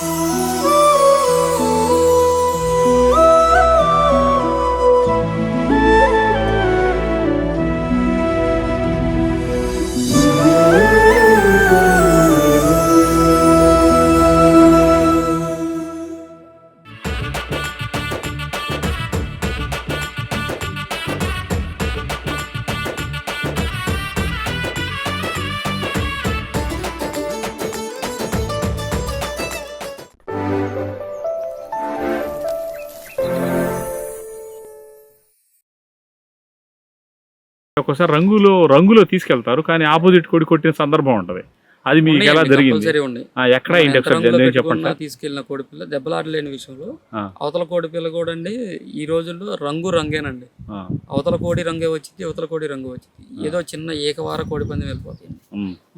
Oh. ఒక్కోసారి రంగులో రంగులో తీసుకెళ్తారు కానీ ఆపోజిట్ కొడి కొట్టిన సందర్భం ఉంటది. అది మీకు ఎలా జరిగింది? ఎక్కడ ఒకసారి చెప్పండి తీసుకెళ్ళిన కోడిపిల్ల దెబ్బలాడలేని విషయంలో. అవతల కోడిపిల్ల కూడా అండి ఈ రోజుల్లో రంగు రంగేనండి. అవతల కోడి రంగే వచ్చింది అవతల కోడి రంగు వచ్చింది ఏదో చిన్న ఏకవార కోడి పందెం వెళ్ళిపోతుంది.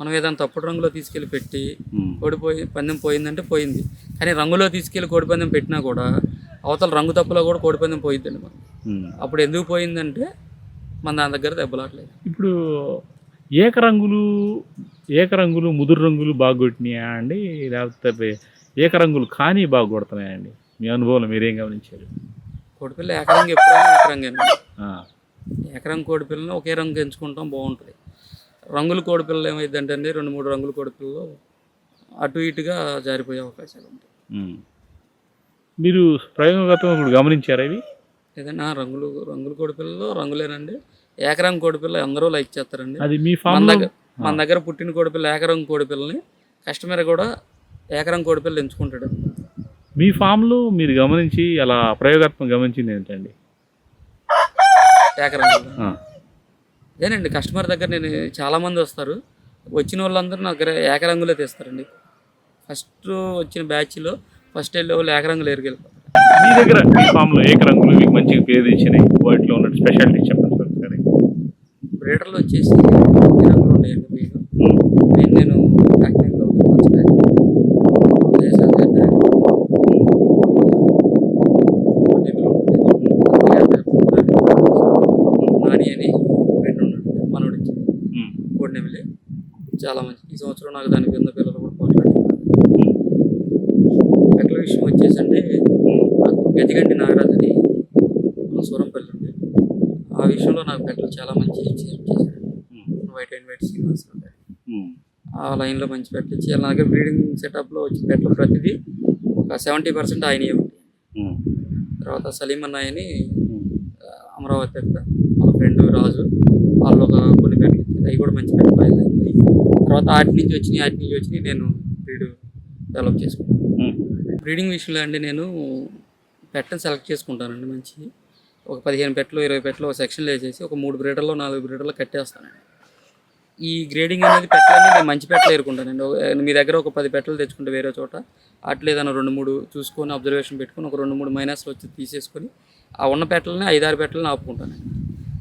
మనం ఏదైనా తప్పుడు రంగులో తీసుకెళ్ళి పెట్టి ఉమ్, కోడి పోయి పందెం పోయిందంటే పోయింది. కానీ రంగులో తీసుకెళ్ళి కోడి పందెం పెట్టినా కూడా అవతల రంగు తప్పులో కూడా కోడి పందెం పోయిద్దండి మనం. అప్పుడు ఎందుకు పోయిందంటే మన దాని దగ్గర దెబ్బలాట్లేదు. ఇప్పుడు ఏకరంగులు ఏకరంగులు ముదురు రంగులు బాగా కొట్టినాయా అండి? లేకపోతే ఏకరంగులు కానీ బాగా కొడుతున్నాయా అండి? మీ అనుభవంలో మీరేం గమనించారు? కోడిపిల్ల ఏకరంగు ఎప్పుడైనా ఏకరంగేనండి ఆ, ఎకరం కోడి పిల్లని ఒకే రంగు ఎంచుకుంటాం బాగుంటుంది. రంగుల కోడి పిల్లలు ఏమైందంటే అండి రెండు మూడు రంగుల కోడి పిల్లలు అటు ఇటుగా జారిపోయే అవకాశాలు ఉంటాయి. మీరు ప్రయోగగతం ఇప్పుడు గమనించారా ఇవి? ఏదైనా రంగులు రంగుల కోడి పిల్లలు రంగులేనండి. ఏకరంగు కోడి పిల్ల అందరూ లైక్ చేస్తారండి. అది మీ మన ఫామ్ దగ్గర మన దగ్గర పుట్టిన కోడి పిల్ల ఏకరంగు కోడి పిల్లని కస్టమర్ కూడా ఏకరంగు కోడి పిల్ల ఎంచుకుంటాడు. మీ ఫామ్లో మీరు గమనించి అలా ప్రయోగాత్మక గమనించింది ఏంటండి? ఏకరంగు అదేనండి కస్టమర్ దగ్గర నేను చాలా మంది వస్తారు. వచ్చిన వాళ్ళందరూ నా దగ్గర ఏకరంగులే తీస్తారండి. ఫస్ట్ వచ్చిన బ్యాచ్లో ఫస్ట్ వెళ్ళే వాళ్ళు ఏకరంగులు ఎరిగెళ్ళిపోతారు. మీ దగ్గర మీ ఫామ్లో ఏకరంగులు మీకు మంచిగా పేరు ఇచ్చినాయి వాటిలో ఉన్న స్పెషాలిటీ చెప్పండి సార్ ఒకసారి. బ్రీడర్లు వచ్చేసి రంగులు ఉన్నాయండి మీకు నేను కాకినాడలో అని ఫ్రెండ్ ఉన్నాడు. మనోడు ఇచ్చింది ఉమ్, కోడినెమిలి చాలా మంచి. ఈ సంవత్సరం నాకు దాని కింద పిల్లలు కూడా పోట్లాడారు ఎట్ల విషయం వచ్చేసండి నాకు గతిగంటి నాగరాజు అని మన సూరంపల్లి ఉంది. ఆ విషయంలో నాకు పెట్టలు చాలా మంచి చేశారు. వైట్ అండ్ వైట్ శ్రీనివాసరావు గారు ఉమ్, ఆ లైన్లో మంచి పెట్టలు ఇచ్చి దగ్గర బ్రీడింగ్ సెటప్లో వచ్చిన పెట్టలు ప్రతిదీ ఒక సెవెంటీ పర్సెంట్ ఉంటాయి. ఉమ్, తర్వాత సలీం అన్నయ్య అని ఉమ్. ఆ, అమరావతి దగ్గర వాళ్ళ ఫ్రెండ్ రాజు వాళ్ళు ఒక కొన్ని పెట్టలు ఇచ్చారు. అవి కూడా మంచి పెట్టలు ఆయన అయిపోయి తర్వాత ఆటి నుంచి వచ్చినాయి ఆటి నుంచి వచ్చినాయి. నేను బ్రీడ్ డెవలప్ చేసుకున్నాను. బ్రీడింగ్ విషయంలో అండి నేను పెట్టను సెలెక్ట్ చేసుకుంటానండి మంచి ఒక పదిహేను పెట్టలు ఇరవై పెట్టలు ఒక సెక్షన్లో వేసేసి ఒక మూడు బ్రీడర్లో నాలుగు బ్రీడర్లో కట్టేస్తానండి. ఈ గ్రేడింగ్ అనేది పెట్టాలని నేను మంచి పెట్టలు ఏరుకుంటానండి. మీ దగ్గర ఒక పది పెట్టలు తెచ్చుకుంటే వేరే చోట అట్లా రెండు మూడు చూసుకొని అబ్జర్వేషన్ పెట్టుకొని ఒక రెండు మూడు మైనస్లు వచ్చి తీసేసుకొని ఆ ఉన్న పెట్టలని ఐదారు పెట్టలని ఆపుకుంటానండి.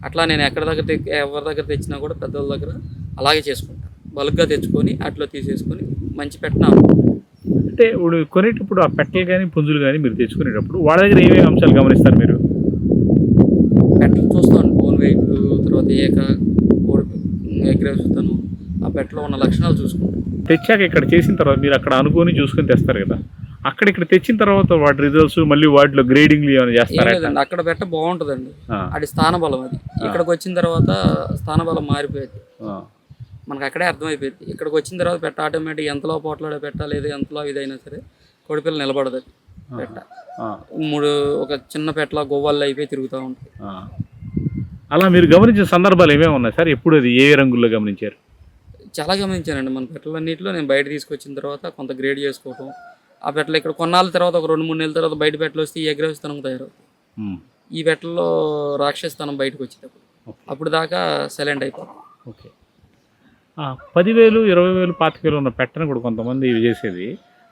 అట్లా నేను ఎక్కడ దగ్గర ఎవరి దగ్గర తెచ్చినా కూడా పెద్దవాళ్ళ దగ్గర అలాగే చేసుకుంటాను. బల్క్గా తెచ్చుకొని అట్లా తీసేసుకొని మంచి పెట్టను ఆపుకుంటాను. అంటే ఇప్పుడు కొనేటప్పుడు ఆ పెట్టలు కానీ పుంజులు కానీ మీరు తెచ్చుకునేటప్పుడు వాళ్ళ దగ్గర ఏమేమి అంశాలు గమనిస్తారు మీరు? పెట్టలు చూస్తాను. బోన్ వెయిట్ తర్వాత ఏక కోడి ఎగ్రేవ్ చూస్తాను. ఆ పెట్టలో ఉన్న లక్షణాలు చూసుకుంటాను. తెచ్చాక ఇక్కడ చేసిన తర్వాత మీరు అక్కడ అనుకొని చూసుకొని తెస్తారు కదా. అక్కడ ఇక్కడ తెచ్చిన తర్వాత వాటి రిజల్ట్స్ మళ్ళీ వాటిలో గ్రేడింగ్లు ఏమైనా చేస్తారా? అక్కడ పెట్ట బాగుంటుందండి. అది స్థానబలం అది. ఇక్కడికి వచ్చిన తర్వాత స్థానబలం మారిపోయింది. మనకు అక్కడే అర్థమైపోయింది. ఇక్కడికి వచ్చిన తర్వాత పెట్ట ఆటోమేటిక్ ఎంతలో పోట్లాడే పెట్ట లేదు ఎంతలో ఇదైనా సరే కోడిపిల్ల నిలబడదు పెట్ట. మూడు ఒక చిన్న పెట్టల గొవ్వల్లో అయిపోయి తిరుగుతూ ఉంటుంది ఆ. అలా మీరు గమనించిన సందర్భాలు ఏమేమి ఉన్నాయి సార్? ఎప్పుడు అది ఏ రంగుల్లో గమనించారు? చాలా గమనించానండి. మన పెట్టలన్నింటిలో నేను బయట తీసుకొచ్చిన తర్వాత కొంత గ్రేడ్ చేసుకోవటం ఆ పెట్టలు ఇక్కడ కొన్నాళ్ళ తర్వాత ఒక రెండు మూడు నెలల తర్వాత బయట పెట్టలు వస్తే ఈ ఎగ్రహస్థానం తయారవుతుంది. ఈ పెట్టల్లో రాక్షసతనం బయటకు వచ్చేటప్పుడు. అప్పుడు దాకా సైలెంట్ అయిపోతుంది. ఓకే. పదివేలు ఇరవై వేలు పాతిక వేలు ఉన్న పెట్టని కూడా కొంతమంది ఇవి చేసేది.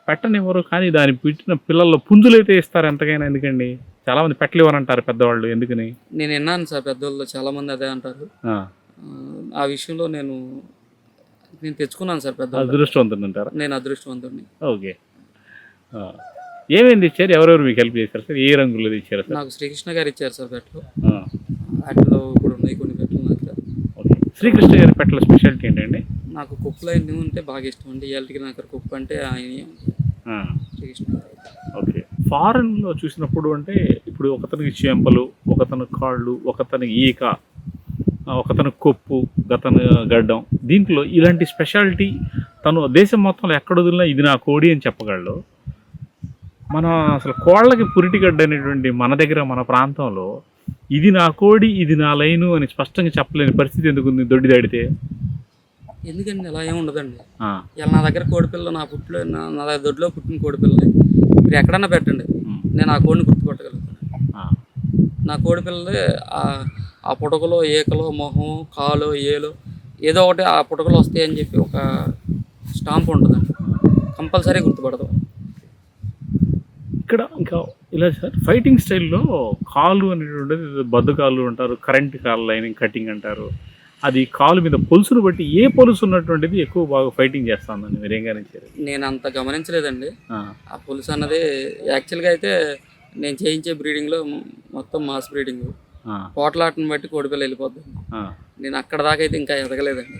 పెట్టనివ్వరు కానీ దాని పుట్టిన పిల్లల్లో పుంజులు అయితే ఇస్తారు ఎంతకైనా ఎందుకండి? చాలామంది పెట్టలు ఇవ్వరంటారు పెద్దవాళ్ళు ఎందుకని? నేను విన్నాను సార్ పెద్దవాళ్ళు చాలా మంది అదే అంటారు. ఆ, విషయంలో నేను నేను తెచ్చుకున్నాను సార్ పెద్ద అదృష్టవంతుడు అంటారా నేను అదృష్టవంతుడిని. ఓకే. ఏమేమి ఇచ్చారు ఎవరెవరు మీకు హెల్ప్ చేశారు సార్? ఏ రంగుల్లో ఇచ్చారు సార్? నాకు శ్రీకృష్ణ గారు ఇచ్చారు సార్ పెట్టలు. వాటిలో ఇప్పుడు ఉన్నాయి కొన్ని పెట్టలు నా దగ్గర ఓకే శ్రీకృష్ణ గారి పెట్టల స్పెషాలిటీ ఏంటండి? నాకు కుప్పలు ఉంటే బాగా ఇష్టం అండి. ఇవాళకి నాకు కుప్ప అంటే ఆయన శ్రీకృష్ణ ఓకే. ఫారెన్లో చూసినప్పుడు అంటే ఇప్పుడు ఒకతనికి చెంపలు ఒకతను కాళ్ళు ఒకతని ఈక ఒకతను కొప్పు గతను గడ్డం. దీంట్లో ఇలాంటి స్పెషాలిటీ తను దేశం మొత్తంలో ఎక్కడ వదిలినా ఇది నా కోడి అని చెప్పగలడు. మన అసలు కోళ్ళకి పురిటిగడ్డ అనేటువంటి మన దగ్గర మన ప్రాంతంలో ఇది నా కోడి ఇది నా లైను అని స్పష్టంగా చెప్పలేని పరిస్థితి ఎందుకు ఉంది? దొడ్డి దాడితే ఎందుకండి అలా ఏమి ఉండదండి? ఇలా నా దగ్గర కోడిపిల్ల నా పుట్లో నా దగ్గర దొడ్లో పుట్టిన కోడిపిల్లని మీరు ఎక్కడన్నా పెట్టండి. నేను ఆ కోడిని గుర్తుపట్టగలుగుతాను. నా కోడిపిల్లలే ఆ ఆ పుటకలో ఏకలో మొహం కాలు ఏలు ఏదో ఒకటి ఆ పుటకలో వస్తాయని చెప్పి ఒక స్టాంప్ ఉంటుందండి. కంపల్సరీ గుర్తుపడతాం. ఇక్కడ ఇంకా ఇలా సార్ ఫైటింగ్ స్టైల్లో కాలు అనేటువంటిది బద్దు కాళ్ళు అంటారు కరెంట్ కాల్ లైనింగ్ కటింగ్ అంటారు. అది కాలు మీద పొలుసును బట్టి ఏ పొలుసు ఉన్నటువంటిది ఎక్కువ బాగా ఫైటింగ్ చేస్తుందని మీరు ఏం గమనించారు? నేను అంత గమనించలేదండి. ఆ, పులుసు అన్నది యాక్చువల్గా అయితే నేను చేయించే బ్రీడింగ్లో మొత్తం మాస్ బ్రీడింగ్ పోట్లాటను బట్టి కోడిపిల్ల వెళ్ళిపోద్ది. ఆ, నేను అక్కడ దాకా అయితే ఇంకా ఎదగలేదండి.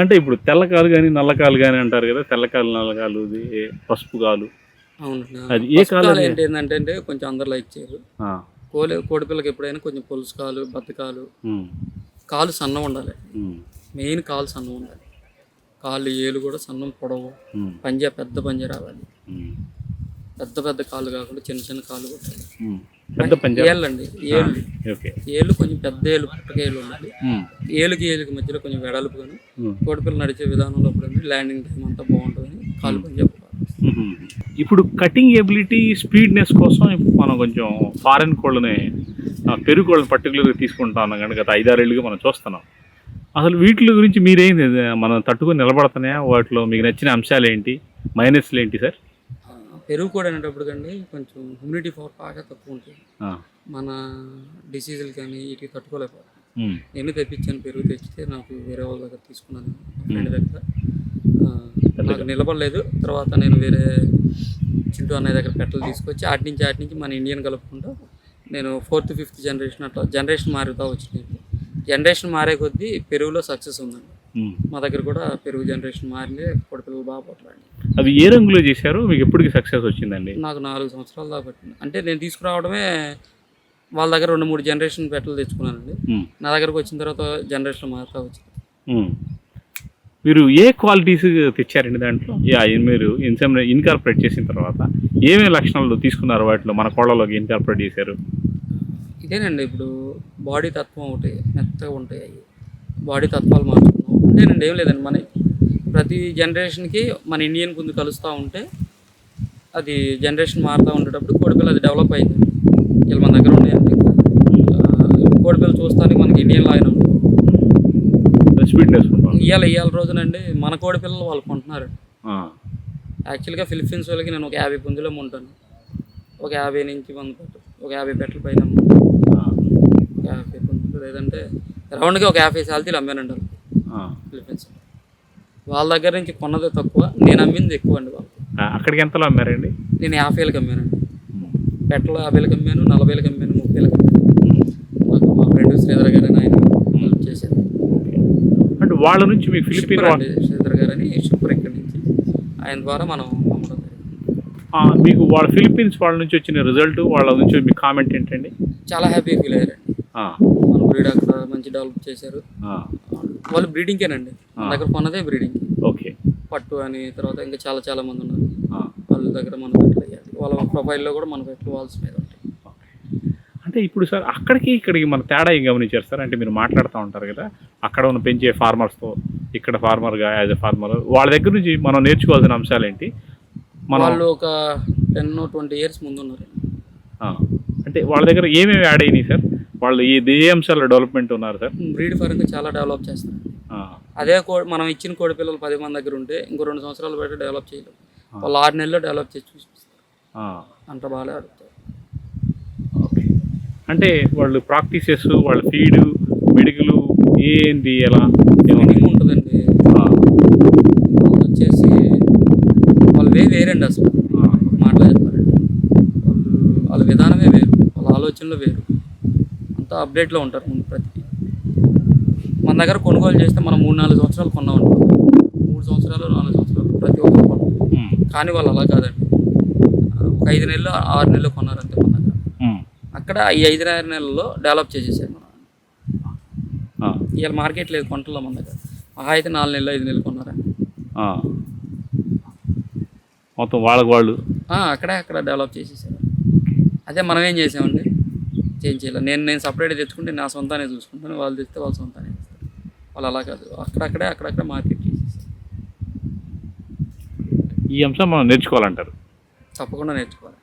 అంటే ఇప్పుడు తెల్ల కాలు కానీ నల్ల కాలు కానీ అంటారు కదా తెల్ల కాలు నల్ల కాలు ఇది పసుపు కాలు. అది ఏ కాలం కాలు ఏంటి ఏంటంటే కొంచెం అందరు లైక్ చేయరు కోడి కోడిపిల్లకి ఎప్పుడైనా కొంచెం పులుసు కాలు బద్దకాలు కాలు సన్నం ఉండాలి. మెయిన్ కాలు సన్నం ఉండాలి. కాళ్ళు ఏలు కూడా సన్నం పొడవు. పంజా పెద్ద పంజా రావాలి. పెద్ద పెద్ద కాళ్ళు కాకుండా చిన్న చిన్న కాళ్ళు కొట్టాలి. పెద్ద పంజాబ్ ఏళ్ళండి ఏళ్ళు. ఏళ్ళు కొంచెం పెద్ద ఏళ్ళు పుట్టక ఏళ్ళు ఉండాలి. ఏలుకి ఏలుకి మధ్యలో కొంచెం వెడల్పుగాను. కోడిపిల్ల నడిచే విధానంలో ల్యాండింగ్ టైం అంతా బాగుంటుందని కాలు పంజా మ్మ్. ఇప్పుడు కటింగ్ ఎబిలిటీ స్పీడ్నెస్ కోసం మనం కొంచెం ఫారెన్ కోళ్ళని పెరుగు కోళ్ళని పర్టికులర్గా తీసుకుంటా ఉన్నాం కనుక గత ఐదారేళ్ళుగా మనం చూస్తున్నాం. అసలు వీటి గురించి మీరేం మనం తట్టుకొని నిలబడుతున్నాయా? వాటిలో మీకు నచ్చిన అంశాలు ఏంటి మైనస్లు ఏంటి సార్ పెరుగు కూడా అనేటప్పుడు కండి కొంచెం హ్యూమిడిటీ పవర్ బాగా తక్కువ ఉంటుంది. మన డిసీజులు కానీ వీటికి తట్టుకోలేకపోతాం. నేను తెప్పించాను పెరుగు తెచ్చితే నాకు వేరే వాళ్ళ దగ్గర తీసుకున్నాను. ఫ్రెండ్ దగ్గర. నాకు నిలబడలేదు. తర్వాత నేను వేరే చింటూ అన్నయ్య దగ్గర పెట్టలు తీసుకొచ్చి ఆటి నుంచి ఆటి నుంచి మన ఇండియన్ కలుపుకుంటూ నేను ఫోర్త్ ఫిఫ్త్ జనరేషన్ అట్లా జనరేషన్ మారుతూ వచ్చినాయి. జనరేషన్ మారే కొద్దీ పెరుగులో సక్సెస్ ఉందండి. మా దగ్గర కూడా పెరుగు జనరేషన్ మారింది పొడిపిల్లలు బాగా పొట్టలాండి అవి ఏ రంగులో చేశారు? మీకు ఎప్పటికి సక్సెస్ వచ్చిందండి? నాకు నాలుగు సంవత్సరాల దాకా పట్టింది. అంటే నేను తీసుకురావడమే వాళ్ళ దగ్గర రెండు మూడు జనరేషన్ పెట్టలు తెచ్చుకున్నానండి. నా దగ్గరకు వచ్చిన తర్వాత జనరేషన్ మారుతా వచ్చింది. మీరు ఏ క్వాలిటీస్ తెచ్చారండి దాంట్లో? యా, మీరు ఇన్సమ్ ఇన్కార్పొరేట్ చేసిన తర్వాత ఏమేమి లక్షణాలు తీసుకున్నారు వాటిలో? మన కోళ్ళలోకి ఇన్కార్పొరేట్ చేశారు. ఇదేనండి ఇప్పుడు బాడీ తత్వం ఒకటి మెత్తగా ఉంటాయి అవి. బాడీ తత్వాలు మార్చుకున్నాం. అంతేనండి ఏం లేదండి మన ప్రతి జనరేషన్కి మన ఇండియన్ ముందు కలుస్తూ ఉంటే అది జనరేషన్ మారుతూ ఉండేటప్పుడు కోడిపిల్ల అది డెవలప్ అయింది. ఇలా మన దగ్గర ఉన్నాయండి కోడిపిల్ల చూస్తానికి మనకి ఇండియన్ లాగానే ఇవాళ ఇవాళ రోజునండి. మన కోడిపిల్లలు వాళ్ళు కొంటున్నారు. యాక్చువల్గా ఫిలిప్పీన్స్ వాళ్ళకి నేను ఒక యాభై పుంజులో ఉంటాను ఒక యాభై నుంచి వంద పెట్టు ఒక యాభై పెట్టల పైన. ఒక యాభై పుంజులు లేదంటే రౌండ్గా ఒక యాభై శాలతీలు అమ్మానండి వాళ్ళు ఫిలిప్పీన్స్. వాళ్ళ దగ్గర నుంచి కొన్నదే తక్కువ. నేను అమ్మింది ఎక్కువ అండి వాళ్ళు అక్కడికి ఎంతలో అమ్మారండి? నేను యాభై వేలకు అమ్మానండి పెట్టలు యాభై వేలకు అమ్మాను నలభై వేలకు అమ్మాను. ముప్పై వేలకు అమ్మాను మా ఫ్రెండ్ శ్రీధర్ గారు అని ఆయన హెల్ప్ చేశారు అంటే వాళ్ళ నుంచి మీకు ఫిలిపిన్ శ్రీధర్ గారు అని షిప్పర్ ఇక్కడి నుంచి. ఆయన ద్వారా మనం. మీకు వాళ్ళ ఫిలిప్పీన్స్ వాళ్ళ నుంచి వచ్చిన రిజల్ట్ వాళ్ళ నుంచి మీ కామెంట్ ఏంటండి? చాలా హ్యాపీ ఫీల్ అయ్యారండి మన బ్రీడ్ అక్కడ మంచి డెవలప్ చేశారు. వాళ్ళు బ్రీడింగ్కేనండి మన దగ్గర కొన్నదే బ్రీడింగ్ ఓకే. పట్టు అని తర్వాత ఇంకా చాలా చాలా మంది ఉన్నారు. వాళ్ళ దగ్గర మన పెట్టలు వాళ్ళ ప్రొఫైల్లో కూడా మన పెట్టలు వాల్స్ మీద. అంటే ఇప్పుడు సార్ అక్కడికి ఇక్కడికి మన తేడా ఏం గమనించారు సార్? అంటే మీరు మాట్లాడుతూ ఉంటారు కదా అక్కడ ఉన్న పెంచే ఫార్మర్స్తో ఇక్కడ ఫార్మర్గా యాజ్ ఎ ఫార్మర్ వాళ్ళ దగ్గర నుంచి మనం నేర్చుకోవాల్సిన అంశాలు ఏంటి? మనం వాళ్ళు ఒక టెన్ ట్వంటీ ఇయర్స్ ముందు ఉన్నారు అంటే వాళ్ళ దగ్గర ఏమేమి యాడ్ అయినాయి సార్? వాళ్ళు ఈ ఏ అంశాల్లో డెవలప్మెంట్ ఉన్నారు సార్. బ్రీడ్ పరంగా చాలా డెవలప్ చేస్తారు. అదే కో మనం ఇచ్చిన కోడి పిల్లలు పది మంది దగ్గర ఉంటే ఇంకో రెండు సంవత్సరాలు బయట డెవలప్ చేయలేము వాళ్ళు ఆరు నెలల్లో డెవలప్ చేసి చూపిస్తారు. ఆ, అంత బాగా ఆడుతారు. ఓకే అంటే వాళ్ళు ప్రాక్టీసెస్ వాళ్ళ ఫీడు మెడికలు ఏంటి ఎలా? ఉంటుందండి. వచ్చేసి వాళ్ళ వే వేరండి అసలు. మాటలు చెప్పాలండి వాళ్ళు వాళ్ళ విధానమే వేరు. వాళ్ళ ఆలోచనలు వేరు. అంతా అప్డేట్లో ఉంటారు ముందు ప్రతి మన దగ్గర కొనుగోలు చేస్తే మనం మూడు నాలుగు సంవత్సరాలు కొన్నాం మూడు సంవత్సరాలు నాలుగు సంవత్సరాలు ప్రతి ఒక్కరు కొన్నాం. కానీ వాళ్ళు అలా కాదండి. ఒక ఐదు నెలలు ఆరు నెలలు కొన్నారు అంతే మన దగ్గర. అక్కడ ఈ ఐదు ఆరు నెలల్లో డెవలప్ చేసేసారు మనం. ఇవాళ మార్కెట్ లేదు కొంటలో మన దగ్గర. మహా అయితే నాలుగు నెలలు ఐదు నెలలు కొన్నారండి ఆ. మొత్తం వాళ్ళకి వాళ్ళు. అక్కడే అక్కడ డెవలప్ చేసేసారు. అదే మనం ఏం చేసామండి? చేంజ్ చేయాలి నేను నేను సపరేట్ తెచ్చుకుంటే నా సొంతానే చూసుకుంటాను. వాళ్ళు తెస్తే వాళ్ళ సొంతానే చేస్తారు. వాళ్ళు అలా కాదు. అక్కడక్కడే అక్కడక్కడే మార్కెట్ చేసేసారు. ఈ అంశం మనం నేర్చుకోవాలంటారు. తప్పకుండా నేర్చుకోవాలి.